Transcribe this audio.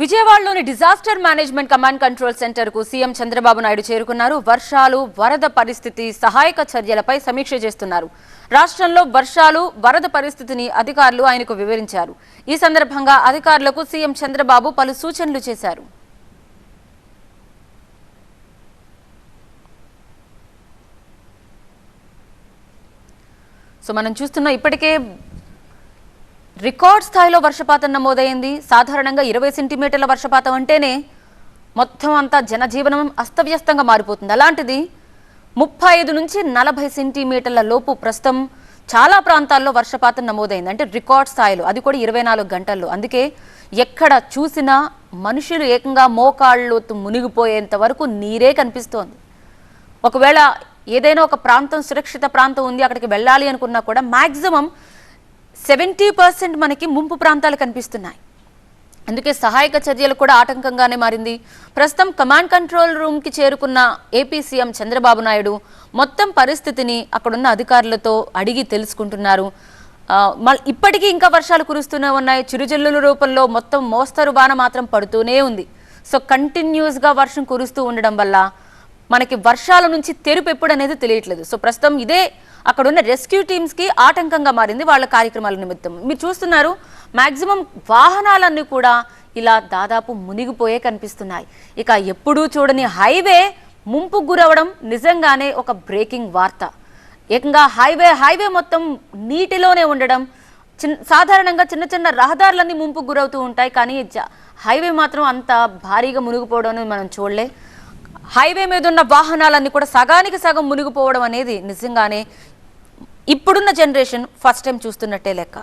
విజయవాడలోని disaster management command control సెంటర్కు CM Chandrababu Naidu చేరుకున్నారు. వర్షాలు వరద పరిస్థితి సహాయక చర్యలపై సమీక్ష చేస్తున్నారు. రాష్ట్రంలో వర్షాలు వరద పరిస్థితిని అధికారులు ఆయనకు వివరించారు. ఈ సందర్భంగా అధికారులకు సీఎం చంద్రబాబు పలు సూచనలు చేశారు. సో మనం చూస్తున్న ఇప్పటికే రికార్డ్ స్థాయిలో వర్షపాతం నమోదైంది. సాధారణంగా ఇరవై సెంటీమీటర్ల వర్షపాతం అంటేనే మొత్తం అంతా జనజీవనం అస్తవ్యస్తంగా మారిపోతుంది. అలాంటిది ముప్పై ఐదు నుంచి నలభై సెంటీమీటర్ల లోపు ప్రస్తుతం చాలా ప్రాంతాల్లో వర్షపాతం నమోదైంది. అంటే రికార్డ్ స్థాయిలో అది కూడా ఇరవై నాలుగు గంటల్లో. అందుకే ఎక్కడ చూసినా మనుషులు ఏకంగా మోకాళ్ళు మునిగిపోయేంత వరకు నీరే కనిపిస్తోంది. ఒకవేళ ఏదైనా ఒక ప్రాంతం సురక్షిత ప్రాంతం ఉంది అక్కడికి వెళ్ళాలి అనుకున్నా కూడా మ్యాక్సిమం సెవెంటీ పర్సెంట్ మనకి ముంపు ప్రాంతాలు కనిపిస్తున్నాయి. అందుకే సహాయక చర్యలు కూడా ఆటంకంగానే మారింది. ప్రస్తుతం కమాండ్ కంట్రోల్ రూమ్కి చేరుకున్న ఏపీ సీఎం చంద్రబాబు నాయుడు మొత్తం పరిస్థితిని అక్కడున్న అధికారులతో అడిగి తెలుసుకుంటున్నారు. ఇప్పటికీ ఇంకా వర్షాలు కురుస్తూనే ఉన్నాయి. చిరుజల్లుల రూపంలో మొత్తం మోస్తరు బాణ మాత్రం పడుతూనే ఉంది. సో కంటిన్యూస్గా వర్షం కురుస్తూ ఉండడం వల్ల మనకి వర్షాల నుంచి తెరుపు ఎప్పుడు అనేది తెలియట్లేదు. సో ప్రస్తుతం ఇదే అక్కడ ఉన్న రెస్క్యూ టీమ్స్కి ఆటంకంగా మారింది వాళ్ళ కార్యక్రమాల నిమిత్తం. మీరు చూస్తున్నారు మాక్సిమం వాహనాలన్నీ కూడా ఇలా దాదాపు మునిగిపోయే కనిపిస్తున్నాయి. ఇక ఎప్పుడూ చూడని హైవే ముంపు గురవడం నిజంగానే ఒక బ్రేకింగ్ వార్త. ఏకంగా హైవే హైవే మొత్తం నీటిలోనే ఉండడం చిన్న సాధారణంగా చిన్న చిన్న రహదారులన్నీ ముంపుకు గురవుతూ ఉంటాయి కానీ హైవే మాత్రం అంత భారీగా మునిగిపోవడం మనం చూడలే. హైవే మీద ఉన్న వాహనాలన్నీ కూడా సగానికి సగం మునిగిపోవడం అనేది నిజంగానే ఇప్పుడున్న జనరేషన్ ఫస్ట్ టైం చూస్తున్నట్టే లెక్క.